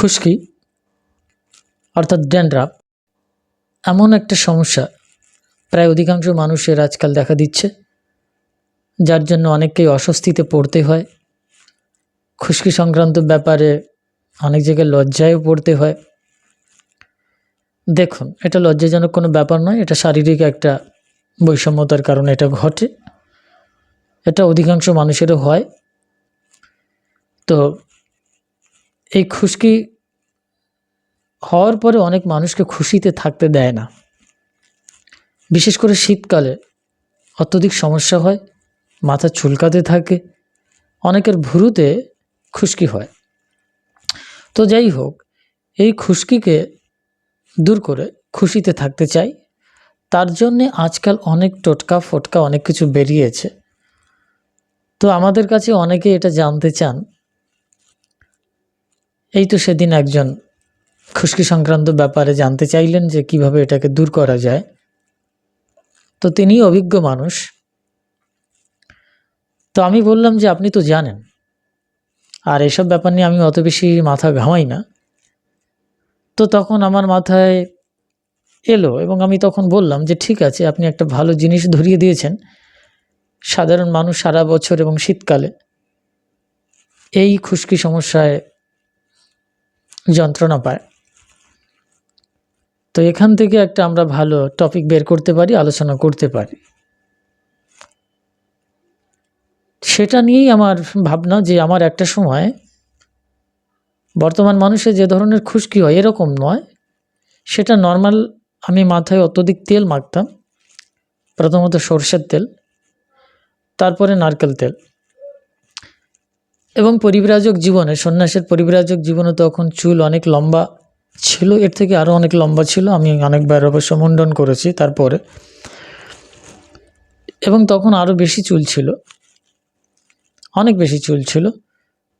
খুশকি, অর্থাৎ ড্যান্ড্রাফ, এমন একটা সমস্যা প্রায় অধিকাংশ মানুষের আজকাল দেখা দিচ্ছে, যার জন্য অনেককেই অস্বস্তিতে পড়তে হয়। খুশকি সংক্রান্ত ব্যাপারে অনেক জায়গায় লজ্জায়ও পড়তে হয়। দেখুন, এটা লজ্জাজনক কোনো ব্যাপার নয়, এটা শারীরিক একটা বৈষম্যতার কারণে এটা ঘটে। এটা অধিকাংশ মানুষেরও হয়। তো এই খুশকি হওয়ার পরে অনেক মানুষকে খুশিতে থাকতে দেয় না। বিশেষ করে শীতকালে অত্যধিক সমস্যা হয়, মাথা চুলকাতে থাকে, অনেকের ভুরুতে খুশকি হয়। তো যাই হোক, এই খুশকিকে দূর করে খুশিতে থাকতে চাই। তার জন্যে আজকাল অনেক টোটকা ফোটকা অনেক কিছু বেরিয়েছে। তো আমাদের কাছে অনেকে এটা জানতে চান এই তো সেদিন একজন খুশকি সংক্রান্ত ব্যাপারে জানতে চাইলেন যে কীভাবে এটাকে দূর করা যায়। তো তিনি অভিজ্ঞ মানুষ। তো আমি বললাম যে, আপনি তো জানেন। আর এসব ব্যাপার নিয়ে আমি অত বেশি মাথা ঘামাই না। তো তখন আমার মাথায় এলো এবং আমি তখন বললাম যে, ঠিক আছে, আপনি একটা ভালো জিনিস ধরিয়ে দিয়েছেন। সাধারণ মানুষ সারা বছর এবং শীতকালে। এই খুশকি সমস্যায় যন্ত্রণা পায়। তো এখান থেকে একটা আমরা ভালো টপিক বের করতে পারি, আলোচনা করতে পারি। সেটা নিয়েই আমার ভাবনা যে আমার একটা সময় বর্তমান মানুষের যে ধরনের খুশকি হয় এরকম নয়। সেটা নর্মাল আমি মাথায় অত্যধিক তেল মাখতাম, প্রথমত সর্ষের তেল, তারপরে নারকেল তেল। এবং পরিব্রাজক জীবনে, সন্ন্যাসের পরিব্রাজক জীবনে তখন চুল অনেক লম্বা ছিল, এর থেকে আরও অনেক লম্বা ছিল, আমি অনেকবার অবশ্য মুন্ডন করেছি তারপরে। এবং তখন আরও বেশি চুল ছিল, অনেক বেশি চুল ছিল।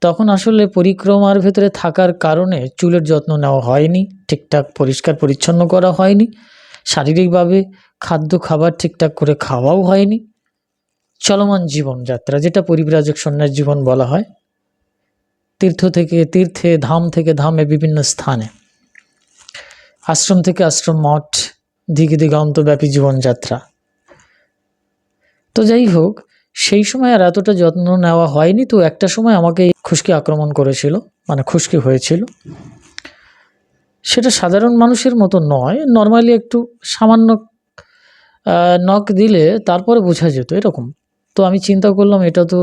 তখন আসলে পরিক্রমার ভেতরে থাকার কারণে চুলের যত্ন নেওয়া হয়নি, ঠিকঠাক পরিষ্কার পরিচ্ছন্ন করা হয়নি, শারীরিকভাবে খাদ্য খাবার ঠিকঠাক করে খাওয়াও হয়নি। চলমান জীবনযাত্রা, যেটা পরিব্রাজক সন্ন্যাস জীবন বলা হয়, তীর্থ থেকে, তীর্থে, ধাম থেকে ধামে বিভিন্ন স্থানে। আশ্রম থেকে আশ্রম মঠ, দিকে দিগন্তব্যাপী জীবনযাত্রা। তো যাই হোক, সেই সময় আর এতটা যত্ন নেওয়া হয়নি, তো একটা সময় আমাকে খুশকি আক্রমণ করেছিল মানে খুশকি হয়েছিল। সেটা সাধারণ মানুষের মতো নয়, নর্মালি একটু সামান্য নখ দিলে তারপরে বোঝা যেত, এরকম। তো আমি চিন্তা করলাম, এটা তো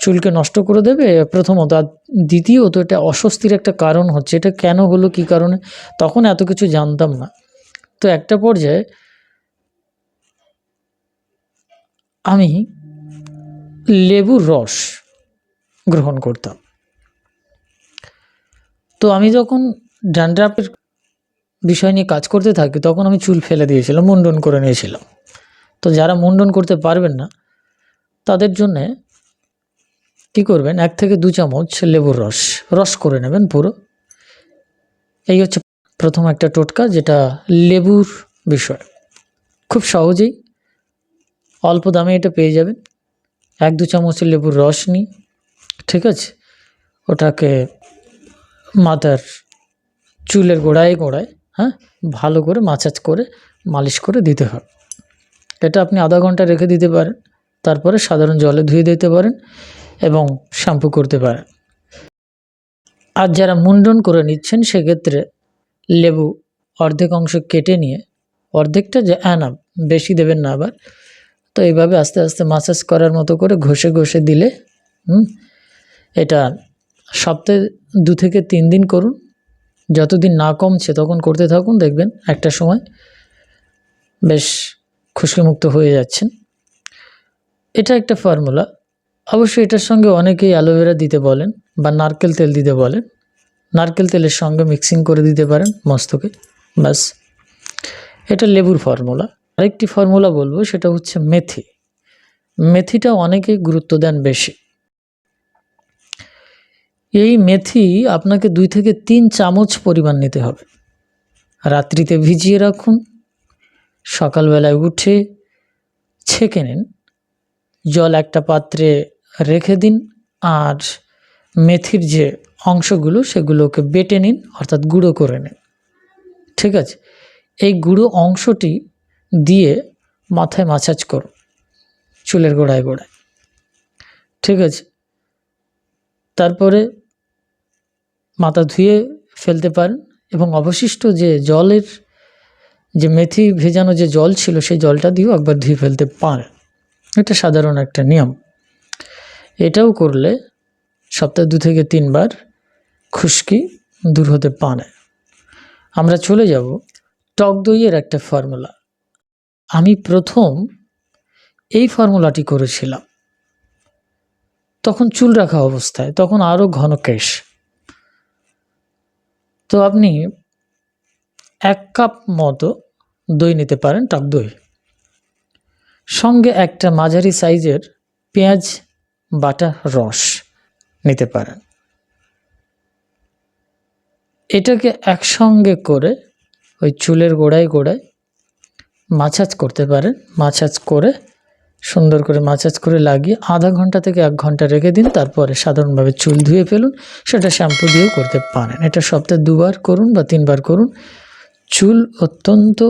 চুলকে নষ্ট করে দেবে। প্রথমত, আর দ্বিতীয়ত, এটা অস্বস্তির একটা কারণ হচ্ছে, এটা কেন হলো, কী কারণে, তখন এত কিছু জানতাম না। তো একটা পর্যায়ে আমি লেবুর রস গ্রহণ করতাম। তো আমি যখন ড্যান্ড্রাফের বিষয় নিয়ে কাজ করতে থাকি, তখন আমি চুল ফেলে দিয়েছিলাম, মুন্ডন করে নিয়েছিলাম। তো যারা মুন্ডন করতে পারবেন না তাদের জন্যে কী করবেন? এক থেকে দু চামচ লেবুর রস। রস করে নেবেন পুরো। এই হচ্ছে প্রথম একটা টোটকা, যেটা লেবুর বিষয়। খুব সহজেই অল্প দামে এটা পেয়ে যাবেন। এক দু চামচ লেবুর রস নিই ঠিক আছে? ওটাকে মাথার চুলের গোড়ায় গোড়ায় হ্যাঁ? ভালো করে মাসাজ করে, মালিশ করে দিতে হবে। এটা আপনি আধা ঘণ্টা রেখে দিতে পারেন। তারপরে সাধারণ জলে ধুয়ে দিতে পারেন এবং শ্যাম্পু করতে পারেন। আর যারা মুন্ডন করে নিচ্ছেন, সেক্ষেত্রে লেবু অর্ধেক অংশ কেটে নিয়ে, অর্ধেকটা যে অ্যানাম বেশি দেবেন না আবার। তো এইভাবে আস্তে আস্তে মাসাজ করার মতো করে ঘষে ঘষে দিলে, হুম, এটা সপ্তাহে দু থেকে তিন দিন করুন। যতদিন না কমছে তখন করতে থাকুন। দেখবেন একটা সময় বেশ খুশকিমুক্ত হয়ে যাচ্ছেন। এটা একটা ফর্মুলা অবশ্যই এটার সঙ্গে অনেকেই অ্যালোভেরা দিতে বলেন বা নারকেল তেল দিতে বলেন। নারকেল তেলের সঙ্গে মিক্সিং করে দিতে পারেন মস্তকে। ব্যাস। এটা লেবুর ফর্মুলা আরেকটি ফর্মুলা বলব, সেটা হচ্ছে মেথি। মেথিটা অনেকেই গুরুত্ব দেন বেশি। এই মেথি আপনাকে দুই থেকে তিন চামচ পরিমাণ নিতে হবে। রাত্রিতে ভিজিয়ে রাখুন। সকালবেলায় উঠে ছেঁকে নিন। জল একটা পাত্রে রেখে দিন আর মেথির যে অংশগুলো সেগুলোকে বেটে নিন, অর্থাৎ গুঁড়ো করে নিন। ঠিক আছে? এই গুঁড়ো অংশটি দিয়ে মাথায় মাসাজ করুন, চুলের গোড়ায় গোড়ায়। ঠিক আছে? তারপরে মাথা ধুয়ে ফেলতে পারেন এবং অবশিষ্ট যে জলের, যে মেথি ভেজানো যে জল ছিল, সেই জলটা দিয়েও একবার ধুয়ে ফেলতে পারেন। এটা সাধারণ একটা নিয়ম। এটাও করলে সপ্তাহে দু থেকে তিনবার খুশকি দূর হতে পারে। আমরা চলে যাব টক দইয়ের একটা ফর্মুলা। আমি প্রথম এই ফর্মুলাটি করেছিলাম। তখন চুল রাখা অবস্থায়, তখন আরও ঘন কেশ। তো আপনি এক কাপ মতো দই নিতে পারেন টক দই। সঙ্গে একটা মাঝারি সাইজের পেঁয়াজ বাটা রস নিতে পারেন। এটাকে একসঙ্গে করে ওই চুলের গোড়ায় গোড়ায় মাছাজ করতে পারেন। মাছাজ করে, সুন্দর করে মাছাজ করে লাগিয়ে আধা ঘণ্টা থেকে এক ঘণ্টা রেখে দিন, তারপরে সাধারণভাবে চুল ধুয়ে ফেলুন। সেটা শ্যাম্পু দিয়েও করতে পারেন। এটা সপ্তাহে দুবার করুন বা তিনবার করুন। চুল অত্যন্ত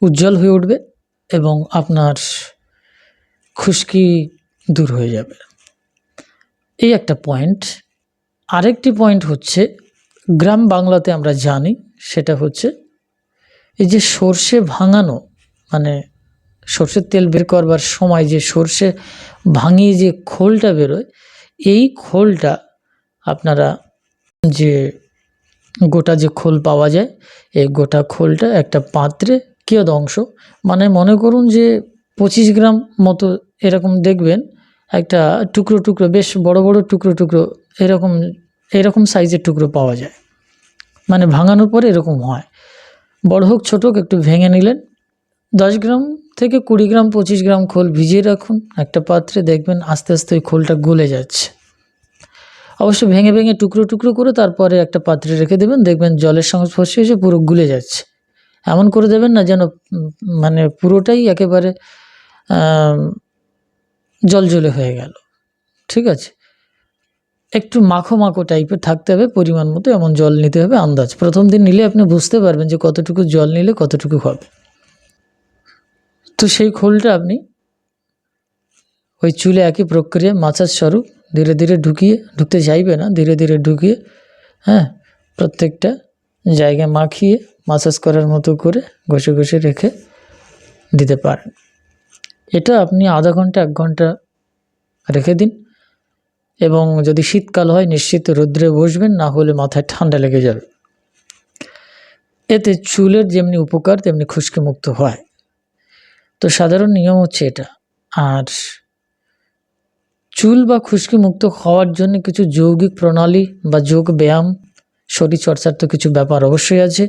উজ্জ্বল হয়ে উঠবে। এবং আপনার খুশকি দূর হয়ে যাবে। এই একটা পয়েন্ট আরেকটি পয়েন্ট হচ্ছে, গ্রাম বাংলাতে আমরা জানি, সেটা হচ্ছে এই যে সর্ষে ভাঙানো মানে সর্ষের তেল বের করবার সময় যে সর্ষে ভাঙিয়ে যে খোলটা বেরোয়, এই খোলটা আপনারা যে গোটা যে খোল পাওয়া যায়, এই গোটা খোলটা একটা পাত্রে কিয়দ অংশ মানে মনে করুন যে পঁচিশ গ্রাম মতো এরকম দেখবেন, একটা টুকরো টুকরো, বেশ বড় বড় টুকরো টুকরো, এরকম এরকম সাইজের টুকরো পাওয়া যায়। মানে ভাঙানোর পরে এরকম হয়। বড় হোক, ছোট হোক, একটু ভেঙে নিলেন। দশ গ্রাম থেকে কুড়ি গ্রাম, পঁচিশ গ্রাম খোল ভিজিয়ে রাখুন। একটা পাত্রে দেখবেন আস্তে আস্তে ওই খোলটা গলে যাচ্ছে। অবশ্য ভেঙে ভেঙে টুকরো টুকরো করে তারপরে একটা পাত্রে রেখে দেবেন। দেখবেন জলের সংস্পর্শে এসে পুরো গুলে যাচ্ছে। এমন করে দেবেন না যেন মানে পুরোটাই একেবারে জল জলে হয়ে গেল। ঠিক আছে? একটু মাখো মাখো টাইপের থাকতে হবে, পরিমাণ মতো এমন জল নিতে হবে, আন্দাজ। প্রথম দিন নিলে আপনি বুঝতে পারবেন যে কতটুকু জল নিলে কতটুকু হবে। তো সেই খোলটা আপনি ওই চুলে একই প্রক্রিয়া মাছার স্বরূপ ধীরে ধীরে ঢুকিয়ে, ঢুকতে চাইবে না, ধীরে ধীরে ঢুকিয়ে হ্যাঁ প্রত্যেকটা জায়গায় মাখিয়ে মাসাজ করার মতো করে ঘষে ঘষে রেখে দিতে পারেন। এটা আপনি আধা ঘণ্টা, এক ঘণ্টা রেখে দিন এবং যদি শীতকাল হয়, নিশ্চিত রৌদ্রে বসবেন, না হলে মাথায় ঠান্ডা লেগে যাবে। এতে চুলের যেমনি উপকার, তেমনি খুশকি মুক্ত হয়। তো সাধারণ নিয়ম হচ্ছে এটা। আর চুল বা খুশকি মুক্ত হওয়ার জন্য কিছু যৌগিক প্রণালী বা যোগ ব্যায়াম, শরীরচর্চার তো কিছু ব্যাপার অবশ্যই আছে।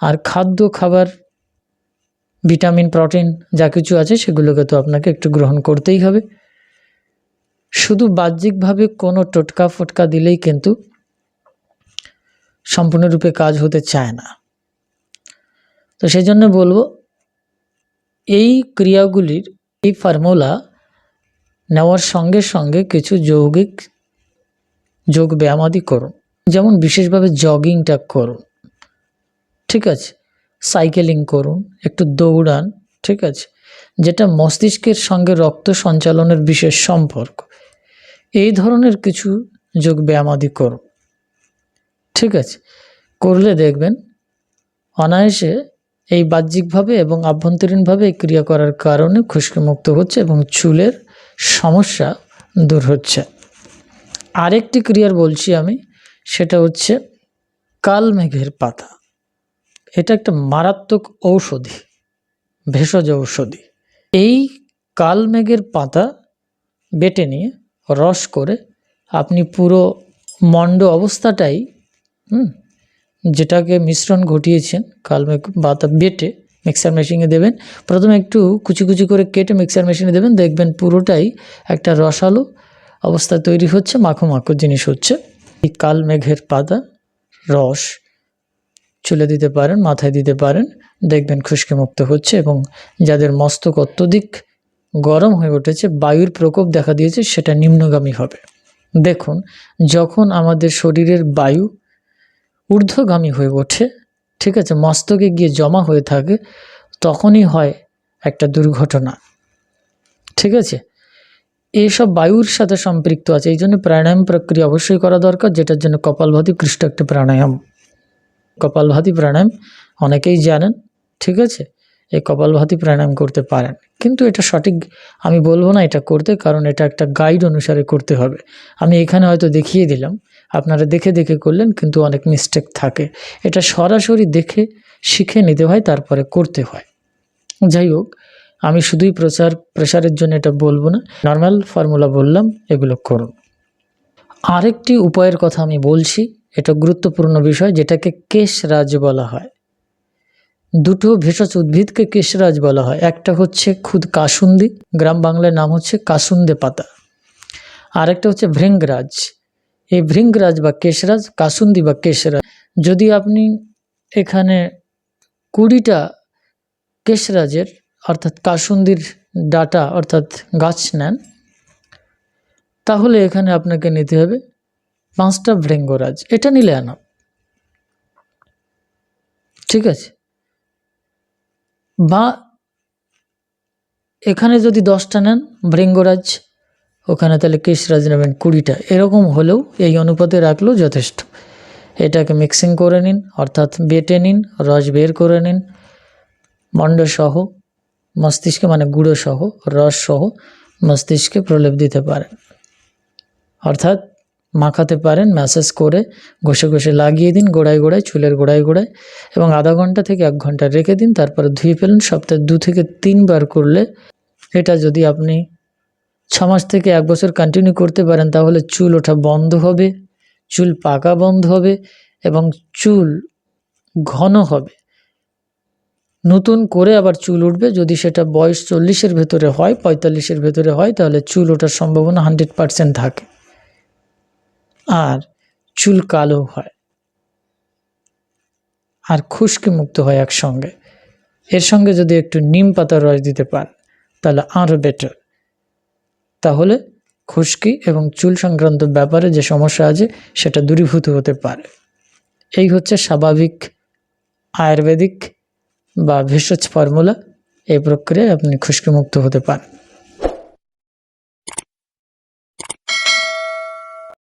আর খাদ্য, খাবার, ভিটামিন, প্রোটিন যা কিছু আছে সেগুলোকে তো আপনাকে একটু গ্রহণ করতেই হবে। শুধু বাহ্যিকভাবে কোনো টোটকা ফোটকা দিলেই কিন্তু সম্পূর্ণরূপে কাজ হতে চায় না। তো সেই জন্য বলব, এই ক্রিয়াগুলির এই ফর্মুলা নেওয়ার সঙ্গে সঙ্গে কিছু যৌগিক যোগ ব্যায়ামাদি করুন। যেমন বিশেষভাবে জগিংটা করুন। ঠিক আছে? সাইকেলিং করুন, একটু দৌড়ান, ঠিক আছে? যেটা মস্তিষ্কের সঙ্গে রক্ত সঞ্চালনের বিশেষ সম্পর্ক। এই ধরনের কিছু যোগ ব্যায়ামাদি করুন। ঠিক আছে? করলে দেখবেন, অনায়াসে এই বাহ্যিকভাবে এবং আভ্যন্তরীণভাবে এই ক্রিয়া করার কারণে খুশকিমুক্ত হচ্ছে এবং চুলের সমস্যা দূর হচ্ছে। আরেকটি ক্রিয়ার বলছি আমি, সেটা হচ্ছে কালমেঘের পাতা। এটা একটা মারাত্মক ঔষধি, ভেষজ ঔষধি। এই কালমেঘের পাতা বেটে নিয়ে, রস করে আপনি পুরো মণ্ড অবস্থাটাই, হুম, যেটাকে মিশ্রণ ঘটিয়েছেন, কালমেঘ পাতা বেটে মিক্সার মেশিনে দেবেন। প্রথমে একটু কুচি কুচি করে কেটে মিক্সার মেশিনে দেবেন, দেখবেন পুরোটাই একটা রসালো অবস্থা তৈরি হচ্ছে, মাখো মাখো জিনিস হচ্ছে। এই কালমেঘের পাতা, রস চুলে দিতে পারেন, মাথায় দিতে পারেন, দেখবেন খুশকি মুক্ত হচ্ছে এবং যাদের মস্তক অত্যধিক গরম হয়ে উঠেছে, বায়ুর প্রকোপ দেখা দিয়েছে, সেটা নিম্নগামী হবে। দেখুন, যখন আমাদের শরীরের বায়ু ঊর্ধ্বগামী হয়ে ওঠে, ঠিক আছে, মস্তকে গিয়ে জমা হয়ে থাকে, তখনই হয় একটা দুর্ঘটনা। ঠিক আছে? এইসব বায়ুর সাথে সম্পৃক্ত আছে, এই জন্য প্রাণায়াম প্রক্রিয়া অবশ্যই করা দরকার, যেটার জন্য কপালভাতি, কৃষ্ট একটা প্রাণায়াম। কপালভাতি প্রাণায়াম অনেকেই জানেন, ঠিক আছে? এই কপালভাতি প্রাণায়াম করতে পারেন। কিন্তু এটা সঠিক আমি বলব না এটা করতে, কারণ এটা একটা গাইড অনুসারে করতে হবে। আমি এখানে হয়তো দেখিয়ে দিলাম, আপনারা দেখে দেখে করলেন, কিন্তু অনেক মিস্টেক থাকে। এটা সরাসরি দেখে শিখে নিতে হয়, তারপরে করতে হয়। যাই হোক, আমি শুধুই প্রচার, প্রসারের জন্য এটা বলব না। নর্মাল ফর্মুলা বললাম, এগুলো করুন। আরেকটি উপায়ের কথা আমি বলছি এটা গুরুত্বপূর্ণ বিষয় যেটাকে কেশরাজ বলা হয়। দুটো ভেষজ উদ্ভিদকে কেশরাজ বলা হয়। একটা হচ্ছে খুদ কাসুন্দি, গ্রাম বাংলার নাম হচ্ছে কাসুন্দে পাতা। আরেকটা হচ্ছে ভৃঙ্গরাজ। এই ভৃঙ্গরাজ বা কেশরাজ কাসুন্দি বা কেশরাজ যদি আপনি এখানে কুড়িটা কেশরাজের অর্থাৎ কাসুন্দির ডাটা, অর্থাৎ গাছ নেন, তাহলে এখানে আপনাকে নিতে হবে পাঁচটা ভৃঙ্গরাজ এটা নিলে আনা। ঠিক আছে? বা এখানে যদি দশটা নেন ভৃঙ্গরাজ ওখানে তাহলে কেশরাজ নেবেন কুড়িটা। এরকম হলেও এই অনুপাতে রাখলেও যথেষ্ট। এটাকে মিক্সিং করে নিন, অর্থাৎ বেটে নিন, রস বের করে নিন মণ্ডসহ মস্তিষ্কে মানে গুঁড়ো সহ, রস সহ মস্তিষ্কে প্রলেপ দিতে পারেন। অর্থাৎ মাখাতে পারেন, ম্যাসেজ করে ঘষে ঘষে লাগিয়ে দিন গোড়ায় গোড়ায়, চুলের গোড়ায় গোড়ায় এবং আধা ঘণ্টা থেকে এক ঘণ্টা রেখে দিন। তারপরে ধুয়ে ফেলুন। সপ্তাহে দু থেকে তিনবার করলে এটা যদি আপনি ছ মাস থেকে এক বছর কন্টিনিউ করতে পারেন, তাহলে চুল ওঠা বন্ধ হবে, চুল পাকা বন্ধ হবে এবং চুল ঘন হবে। নতুন করে আবার চুল উঠবে। যদি সেটা বয়স চল্লিশের ভেতরে হয়, পঁয়তাল্লিশের ভেতরে হয়, তাহলে চুল ওঠার সম্ভাবনা হান্ড্রেড পারসেন্ট থাকে। আর চুল কালো হয়। আর খুশকি মুক্ত হয় একসঙ্গে। এর সঙ্গে যদি একটু নিম পাতার রস দিতে পারেন তাহলে আরও বেটার তাহলে খুশকি এবং চুল সংক্রান্ত ব্যাপারে যে সমস্যা আছে, সেটা দূরীভূত হতে পারে। এই হচ্ছে স্বাভাবিক আয়ুর্বেদিক বা ভেষজ ফর্মুলা। এই প্রক্রিয়ায় আপনি খুশকিমুক্ত হতে পারেন।